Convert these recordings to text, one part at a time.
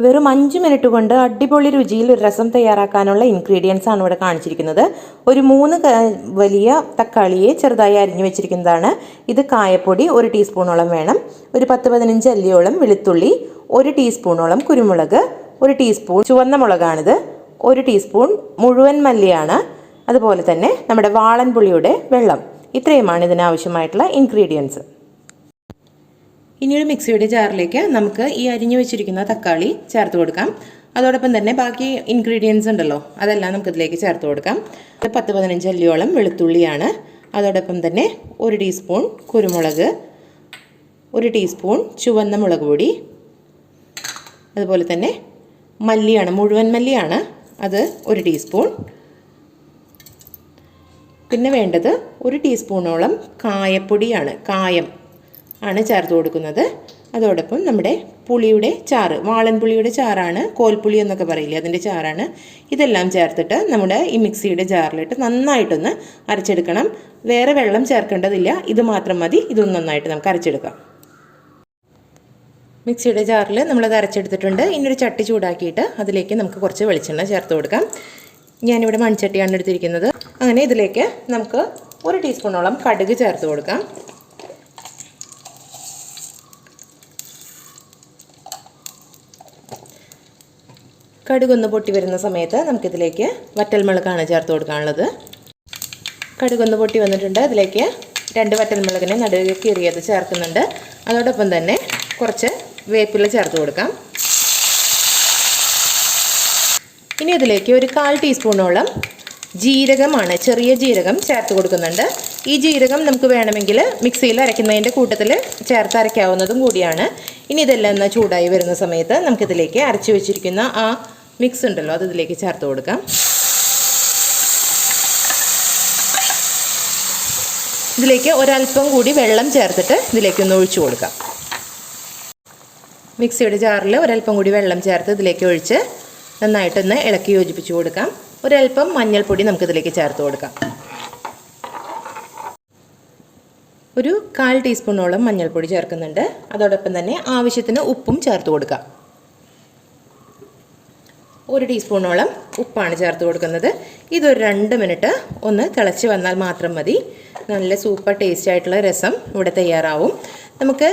വെറും അഞ്ച് മിനിറ്റ് കൊണ്ട് അടിപൊളി രുചിയിൽ ഒരു രസം തയ്യാറാക്കാനുള്ള ഇൻഗ്രീഡിയൻസ് ആണ് ഇവിടെ കാണിച്ചിരിക്കുന്നത്. ഒരു മൂന്ന് വലിയ തക്കാളിയെ ചെറുതായി അരിഞ്ഞു വെച്ചിരിക്കുന്നതാണ്. ഇത് കായപ്പൊടി ഒരു ടീസ്പൂണോളം വേണം. ഒരു പത്ത് പതിനഞ്ച് അല്ലിയോളം വെളുത്തുള്ളി ഒരു ടീസ്പൂണോളം കുരുമുളക് ഒരു ടീസ്പൂൺ ചുവന്ന മുളകാണിത് ഒരു ടീസ്പൂൺ മുഴുവൻ മല്ലിയാണ് അതുപോലെ തന്നെ നമ്മുടെ വാളൻപുളിയുടെ വെള്ളം. ഇത്രയുമാണ് ഇതിനാവശ്യമായിട്ടുള്ള ഇൻഗ്രീഡിയൻസ് ഇനി ഒരു മിക്സിയുടെ ജാറിലേക്ക് നമുക്ക് ഈ അരിഞ്ഞു വെച്ചിരിക്കുന്ന തക്കാളി ചേർത്ത് കൊടുക്കാം. അതോടൊപ്പം തന്നെ ബാക്കി ഇൻഗ്രീഡിയൻസ് ഉണ്ടല്ലോ അതെല്ലാം നമുക്കിതിലേക്ക് ചേർത്ത് കൊടുക്കാം. അത് പത്ത് പതിനഞ്ച് അല്ലിയോളം വെളുത്തുള്ളിയാണ്. അതോടൊപ്പം തന്നെ ഒരു ടീസ്പൂൺ കുരുമുളക് ഒരു ടീസ്പൂൺ ചുവന്ന മുളക് പൊടി അതുപോലെ തന്നെ മല്ലിയാണ് മുഴുവൻ മല്ലിയാണ് അത് ഒരു ടീസ്പൂൺ പിന്നെ വേണ്ടത് ഒരു ടീസ്പൂണോളം കായപ്പൊടിയാണ് കായം. ആണ് ചേർത്ത് കൊടുക്കുന്നത്. അതോടൊപ്പം നമ്മുടെ പുളിയുടെ ചാറ് വാളൻ പുളിയുടെ ചാറാണ് കോൽപ്പുളി എന്നൊക്കെ പറയില്ലേ അതിന്റെ ചാറാണ്. ഇതെല്ലാം ചേർത്തിട്ട് നമ്മുടെ ഈ മിക്സിയുടെ ജാറിലിട്ട് നന്നായിട്ടൊന്ന് അരച്ചെടുക്കണം. വേറെ വെള്ളം ചേർക്കേണ്ടതില്ല. ഇത് മാത്രം മതി. ഇതൊന്ന് നന്നായിട്ട് നമുക്ക് അരച്ചെടുക്കാം. മിക്സിയുടെ ജാറിൽ നമ്മളത് അരച്ചെടുത്തിട്ടുണ്ട്. ഇനി ഒരു ചട്ടി ചൂടാക്കിയിട്ട് അതിലേക്ക് നമുക്ക് കുറച്ച് വെളിച്ചെണ്ണ ചേർത്ത് കൊടുക്കാം. ഞാനിവിടെ മൺചട്ടിയാണ് എടുത്തിരിക്കുന്നത്. അങ്ങനെ ഇതിലേക്ക് നമുക്ക് ഒരു ടീസ്പൂണോളം കടുക് ചേർത്ത് കൊടുക്കാം. കടുകൊന്ന് പൊട്ടി വരുന്ന സമയത്ത് നമുക്കിതിലേക്ക് വറ്റൽമുളകാണ് ചേർത്ത് കൊടുക്കാനുള്ളത്. കടുകൊന്ന് പൊട്ടി വന്നിട്ടുണ്ട്. അതിലേക്ക് രണ്ട് വറ്റൽമുളകിനെ നടുവ് കീറിയത് ചേർക്കുന്നുണ്ട്. അതോടൊപ്പം തന്നെ കുറച്ച് വേപ്പില ചേർത്ത് കൊടുക്കാം. ഇനി അതിലേക്ക് ഒരു കാൽ ടീസ്പൂണോളം ജീരകമാണ് ചെറിയ ജീരകം ചേർത്ത് കൊടുക്കുന്നുണ്ട്. ഈ ജീരകം നമുക്ക് വേണമെങ്കിൽ മിക്സിയിൽ അരയ്ക്കുന്നതിന്റെ കൂട്ടത്തിൽ ചേർത്ത് അരയ്ക്കാവുന്നതും കൂടിയാണ്. ഇനി ഇതെല്ലാം ചൂടായി വരുന്ന സമയത്ത് നമുക്കിതിലേക്ക് അരച്ചു വെച്ചിരിക്കുന്ന ആ മിക്സ് ഉണ്ടല്ലോ അത് ഇതിലേക്ക് ചേർത്ത് കൊടുക്കാം. ഇതിലേക്ക് ഒരല്പം കൂടി വെള്ളം ചേർത്തിട്ട് ഇതിലേക്ക് ഒന്ന് ഒഴിച്ചു കൊടുക്കാം. മിക്സിയുടെ ജാറിൽ ഒരല്പം കൂടി വെള്ളം ചേർത്ത് ഇതിലേക്ക് ഒഴിച്ച് നന്നായിട്ടൊന്ന് ഇളക്കി യോജിപ്പിച്ച് കൊടുക്കാം. ഒരല്പം മഞ്ഞൾപ്പൊടി നമുക്ക് ഇതിലേക്ക് ചേർത്ത് കൊടുക്കാം. ഒരു കാൽ ടീസ്പൂണോളം മഞ്ഞൾപ്പൊടി ചേർക്കുന്നുണ്ട്. അതോടൊപ്പം തന്നെ ആവശ്യത്തിന് ഉപ്പും ചേർത്ത് കൊടുക്കാം. ഒരു ടീസ്പൂണോളം ഉപ്പാണ് ചേർത്ത് കൊടുക്കുന്നത്. ഇതൊരു രണ്ട് മിനിറ്റ് ഒന്ന് തിളച്ച് വന്നാൽ മാത്രം മതി. നല്ല സൂപ്പർ ടേസ്റ്റ് ആയിട്ടുള്ള രസം ഇവിടെ തയ്യാറാവും. നമുക്ക്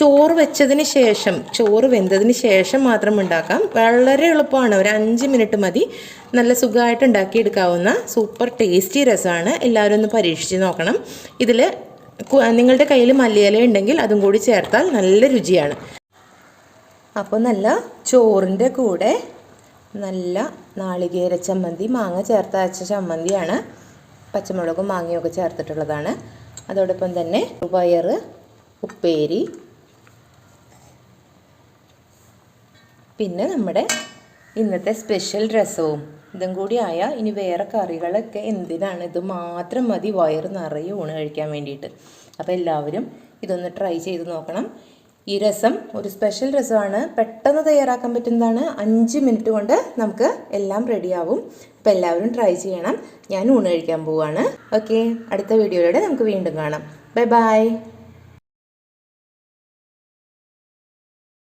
ചോറ് വെച്ചതിന് ശേഷം ചോറ് വെന്തതിന് ശേഷം മാത്രം ഉണ്ടാക്കാം. വളരെ എളുപ്പമാണ്. ഒരു അഞ്ച് മിനിറ്റ് മതി. നല്ല സുഖമായിട്ട് ഉണ്ടാക്കിയെടുക്കാവുന്ന സൂപ്പർ ടേസ്റ്റി രസമാണ്. എല്ലാവരും ഒന്ന് പരീക്ഷിച്ച് നോക്കണം. ഇതിൽ നിങ്ങളുടെ കയ്യിൽ മല്ലിയില ഉണ്ടെങ്കിൽ അതും കൂടി ചേർത്താൽ നല്ല രുചിയാണ്. അപ്പോൾ നല്ല ചോറിന്റെ കൂടെ നല്ല നാളികേര ചമ്മന്തി മാങ്ങ ചേർത്ത് അരച്ച ചമ്മന്തിയാണ്. പച്ചമുളകും മാങ്ങയൊക്കെ ചേർത്തിട്ടുള്ളതാണ്. അതോടൊപ്പം തന്നെ പയർ ഉപ്പേരി പിന്നെ നമ്മുടെ ഇന്നത്തെ സ്പെഷ്യൽ രസവും. ഇതും കൂടി ആയാൽ ഇനി വേറെ കറികളൊക്കെ എന്തിനാണ്? ഇത് മാത്രം മതി വയറ് നിറയെ ഊണ് കഴിക്കാൻ വേണ്ടിയിട്ട്. അപ്പോൾ എല്ലാവരും ഇതൊന്ന് ട്രൈ ചെയ്ത് നോക്കണം. ഈ രസം ഒരു സ്പെഷ്യൽ രസമാണ്. പെട്ടെന്ന് തയ്യാറാക്കാൻ പറ്റുന്നതാണ്. അഞ്ച് മിനിറ്റ് കൊണ്ട് നമുക്ക് എല്ലാം റെഡിയാവും അപ്പോൾ എല്ലാവരും ട്രൈ ചെയ്യണം. ഞാൻ ഊണ് കഴിക്കാൻ പോവുകയാണ് ഓക്കെ അടുത്ത വീഡിയോയിലൂടെ നമുക്ക് വീണ്ടും കാണാം. Bye bye